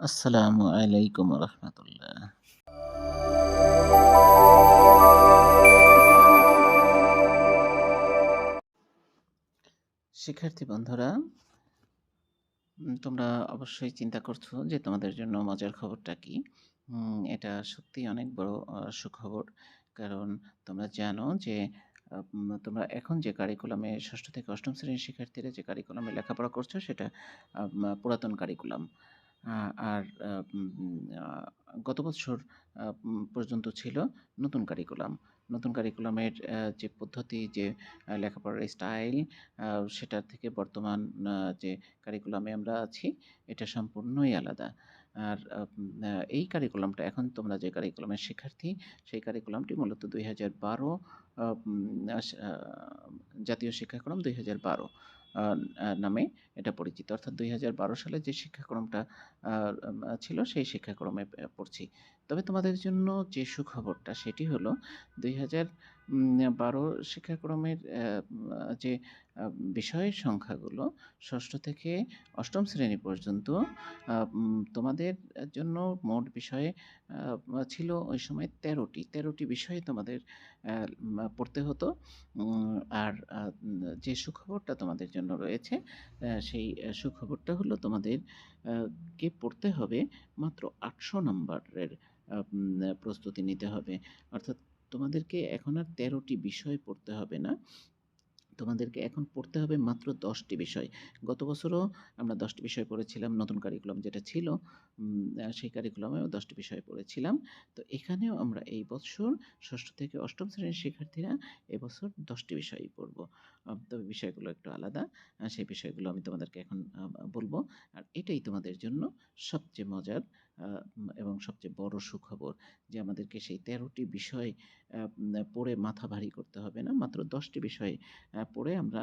আসসালামু আলাইকুম রহমতুল্লাহ। শিক্ষার্থী বন্ধুরা তোমরা অবশ্যই চিন্তা করছ যে তোমাদের জন্য মজার খবরটা কি? এটা সত্যি অনেক বড় সুখবর। কারণ তোমরা জানো যে তোমরা এখন যে কারিকুলামে ষষ্ঠ থেকে অষ্টম শ্রেণির শিক্ষার্থীরা যে কারিকুলামে লেখাপড়া করছ সেটা পুরাতন কারিকুলাম আর গত বছর পর্যন্ত ছিল নতুন কারিকুলাম। নতুন কারিকুলামের যে পদ্ধতি, যে লেখাপড়ার স্টাইল সেটার থেকে বর্তমান যে কারিকুলামে আমরা আছি, এটা সম্পূর্ণই আলাদা। আর এই কারিকুলামটা এখন তোমরা যে কারিকুলামের শিক্ষার্থী, সেই কারিকুলামটি মূলত ২০১২ আ উম আস আ জাতীয় শিক্ষাক্রম ২০১২ আ আ নামে এটা পরিচিত। অর্থাৎ ২০১২ সালে যে শিক্ষাক্রমটা ছিল সেই শিক্ষাক্রমে পড়ছি। তবে তোমাদের জন্য যে সুখবরটা সেটি হলো দুই হাজার বারো শিক্ষাক্রমের যে বিষয়ের সংখ্যাগুলো ষষ্ঠ থেকে অষ্টম শ্রেণি পর্যন্ত তোমাদের জন্য মোট বিষয়ে ছিল ওই সময় তেরোটি তেরোটি বিষয়ে তোমাদের পড়তে হতো। আর যে সুখবরটা তোমাদের জন্য রয়েছে, সেই সুখবরটা হলো তোমাদের কে পড়তে হবে মাত্র ৮০০ নাম্বারের প্রস্তুতি নিতে হবে। অর্থাৎ তোমাদেরকে এখন আর তেরোটি বিষয় পড়তে হবে না। তোমাদেরকে এখন পড়তে হবে মাত্র দশটি বিষয়। গত বছরও আমরা দশটি বিষয় পড়েছিলাম নতুন কারিকুলাম যেটা ছিল, সেই কারিকুলামেও ১০ টি বিষয় পড়েছিলাম। তো এখানেও আমরা এই বছর ষষ্ঠ থেকে অষ্টম শ্রেণির শিক্ষার্থীরা এবছর ১০ টি বিষয়ই পড়ব। তবে বিষয়গুলো একটু আলাদা। সেই বিষয়গুলো আমি তোমাদেরকে এখন আ আর এটাই তোমাদের জন্য সবচেয়ে মজার এবং সবচেয়ে বড় সুখবর যে আমাদেরকে সেই তেরোটি বিষয় পড়ে মাথা ভারী করতে হবে না। মাত্র ১০ টি বিষয় পড়ে আমরা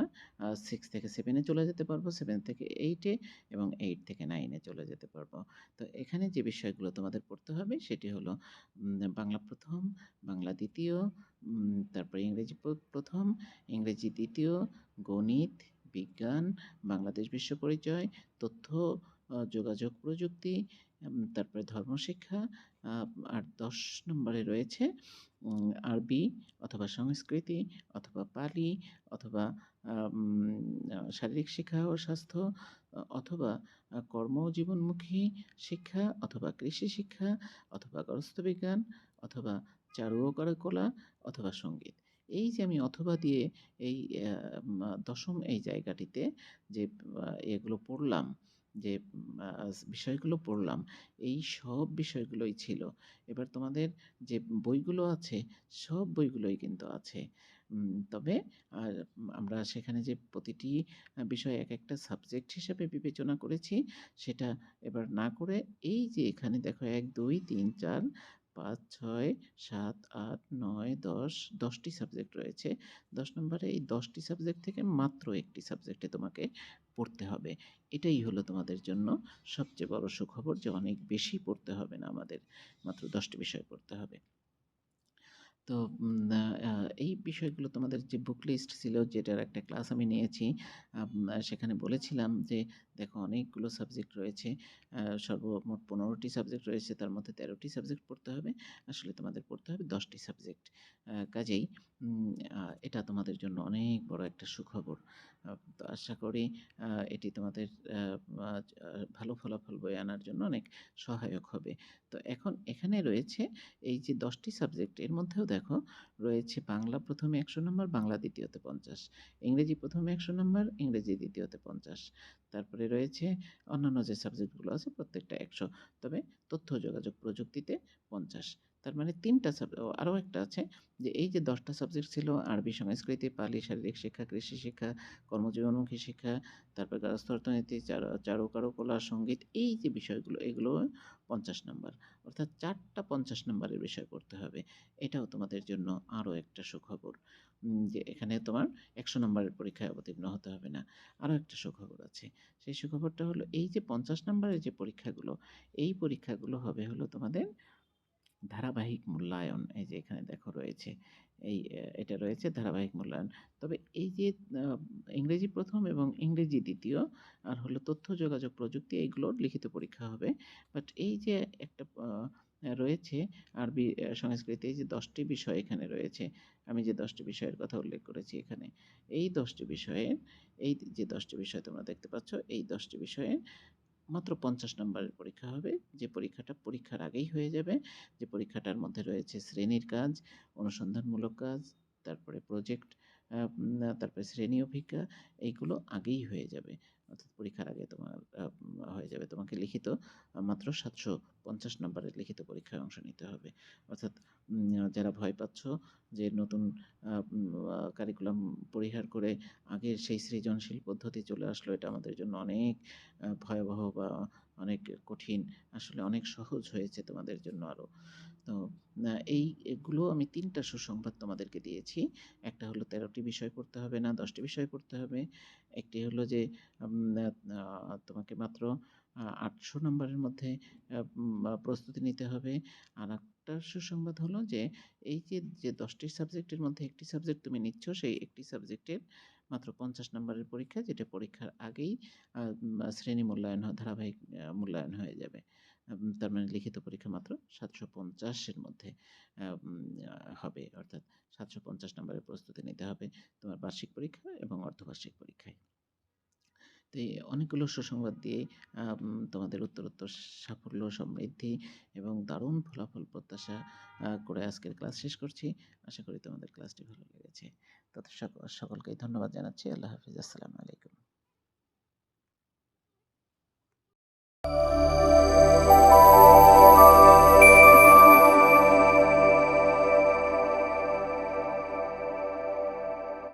সিক্স থেকে সেভেনে চলে যেতে পারব, সেভেন থেকে এইটে এবং এইট থেকে নাইনে চলে যেতে পারব। তো এখানে যে বিষয়গুলো তোমাদের পড়তে হবে সেটি হলো বাংলা প্রথম বাংলা ২য়, উম তারপরে ইংরেজি প্রথম ইংরেজি দ্বিতীয় গণিত, বিজ্ঞান, বাংলাদেশ বিশ্ব পরিচয়, তথ্য যোগাযোগ প্রযুক্তি, তারপরে ধর্মশিক্ষা আর ১০ নম্বরে রয়েছে আরবি অথবা সংস্কৃতি অথবা পালি অথবা শারীরিক শিক্ষা ও স্বাস্থ্য অথবা আ কর্ম জীবনমুখী শিক্ষা অথবা কৃষি শিক্ষা অথবা গর্হস্থ্য বিজ্ঞান অথবা চারু ও কারুকলা অথবা সংগীত। এই যে আমি অথবা দিয়ে এই দশম এই জায়গাটিতে যে এগুলো পড়লাম, যে বিষয়গুলো পড়লাম, এই সব বিষয়গুলোই ছিল। এবার তোমাদের যে বইগুলো আছে, সব বইগুলোই কিন্তু আছে। তবে আর আমরা সেখানে যে প্রতিটি বিষয় এক একটা সাবজেক্ট হিসেবে বিবেচনা করেছি, সেটা এবার না করে এই যে এখানে দেখো ১, ২, ৩, ৪, ৫, ৬, ৭, ৮, ৯, ১০, ১০ টি সাবজেক্ট রয়েছে। ১০ নম্বরে এই ১০ টি সাবজেক্ট থেকে মাত্র একটি সাবজেক্টে তোমাকে পড়তে হবে। এটাই হলো তোমাদের জন্য সবচেয়ে বড় সুখবর যে অনেক বেশি পড়তে হবে না আমাদের। মাত্র ১০ টি বিষয় পড়তে হবে। তো এই বিষয়গুলো তোমাদের যে বুক লিস্ট ছিল, যেটার একটা ক্লাস আমি নিয়েছি। সেখানে বলেছিলাম যে, দেখো অনেকগুলো সাবজেক্ট রয়েছে। সর্বমোট পনেরোটি সাবজেক্ট রয়েছে, তার মধ্যে তেরোটি সাবজেক্ট পড়তে হবে। আসলে তোমাদের পড়তে হবে দশটি সাবজেক্ট। কাজেই এটা তোমাদের জন্য অনেক বড় একটা সুখবর। তো আশা করি এটি তোমাদের ভালো ফলাফল বয়ে আনার জন্য অনেক সহায়ক হবে। তো এখন এখানে রয়েছে, এই যে দশটি সাবজেক্ট এর মধ্যেও দেখো, রয়েছে বাংলা প্রথমে একশো নম্বর, বাংলা দ্বিতীয়তে পঞ্চাশ। ইংরেজি প্রথমে একশো নম্বর, ইংরেজি দ্বিতীয়তে পঞ্চাশ। তারপরে রয়েছে অন্যান্য যে সাবজেক্টগুলো আছে প্রত্যেকটা ১০০ তবে তথ্য, যোগাযোগ প্রযুক্তিতে ৫০। তার মানে ৩ টা সাব ও আরও একটা আছে যে এই যে দশটা সাবজেক্ট ছিল আরবি, সংস্কৃতি, পালি, শারীরিক শিক্ষা, কৃষি শিক্ষা, কর্মজীবনমুখী শিক্ষা, তারপর গার্হস্থ্য অর্থনীতি, চারু কারুকলা, সংগীত এই যে বিষয়গুলো এগুলো ৫০ নাম্বার। অর্থাৎ ৪ টা ৫০ নাম্বারের বিষয় পড়তে হবে। এটাও তোমাদের জন্য আরও একটা সুখবর। যে এখানে তোমার ১০০ নাম্বারের পরীক্ষায় অবতীর্ণ হতে হবে না। আরও একটা সুখবর আছে। সেই সুখবরটা হলো এই যে ৫০ নাম্বারের যে পরীক্ষাগুলো, এই পরীক্ষাগুলো হবে হলো তোমাদের ধারাবাহিক মূল্যায়ন এই যে এখানে দেখো রয়েছে, এই এটা রয়েছে ধারাবাহিক মূল্যায়ন। তবে এই যে ইংরেজি প্রথম এবং ইংরেজি দ্বিতীয় আর হলো তথ্য, যোগাযোগ, প্রযুক্তি এইগুলোর লিখিত পরীক্ষা হবে। বাট এই যে একটা রয়েছে আরবি সংস্কৃতি, এই যে দশটি বিষয় এখানে রয়েছে, আমি যে দশটি বিষয়ের কথা উল্লেখ করেছি এখানে, এই দশটি বিষয়ের এই যে দশটি বিষয় তোমরা দেখতে পাচ্ছ, এই দশটি বিষয়ে মাত্র পঞ্চাশ নম্বরের পরীক্ষা হবে। যে পরীক্ষাটা পরীক্ষার আগেই হয়ে যাবে, যে পরীক্ষাটার মধ্যে রয়েছে শ্রেণির কাজ, অনুসন্ধানমূলক কাজ তারপরে প্রজেক্ট তারপরে শ্রেণি অভিজ্ঞা, এইগুলো আগেই হয়ে যাবে। অর্থাৎ পরীক্ষার আগে তোমার হয়ে যাবে। তোমাকে লিখিত মাত্র সাতশো পঞ্চাশ নম্বরের লিখিত পরীক্ষায় অংশ নিতে হবে। অর্থাৎ যারা ভয় পাচ্ছ যে নতুন কারিকুলাম পরিহার করে আগের সেই সৃজনশীল পদ্ধতি চলে আসলো, এটা আমাদের জন্য অনেক ভয়াবহ বা অনেক কঠিন, আসলে অনেক সহজ হয়েছে তোমাদের জন্য আরও তো এই এগুলো আমি তিনটা সুসংবাদ তোমাদেরকে দিয়েছি। একটা হলো তেরোটি বিষয় পড়তে হবে না, দশটি বিষয় পড়তে হবে। একটি হলো যে তোমাকে মাত্র আটশো নম্বরের মধ্যে প্রস্তুতি নিতে হবে। আর একটা সুসংবাদ হলো যে, এই যে যে দশটি সাবজেক্টের মধ্যে একটি সাবজেক্ট তুমি নিচ্ছ, সেই একটি সাবজেক্টের মাত্র পঞ্চাশ নম্বরের পরীক্ষা, যেটা পরীক্ষার আগেই শ্রেণি মূল্যায়ন ধারাবাহিক মূল্যায়ন হয়ে যাবে। তার মানে লিখিত পরীক্ষা মাত্র সাতশো পঞ্চাশের মধ্যে হবে। অর্থাৎ সাতশো পঞ্চাশ নম্বরের প্রস্তুতি নিতে হবে তোমার বার্ষিক পরীক্ষা এবং অর্ধবার্ষিক পরীক্ষায়। তো এই অনেকগুলো সুসংবাদ দিয়ে তোমাদের উত্তরোত্তর সাফল্য, সমৃদ্ধি এবং দারুণ ফলাফল প্রত্যাশা করে আজকের ক্লাস শেষ করছি। আশা করি তোমাদের ক্লাসটি ভালো লেগেছে। তত সকলকে ধন্যবাদ জানাচ্ছি। আল্লাহ হাফিজ। আসসালামু আলাইকুম।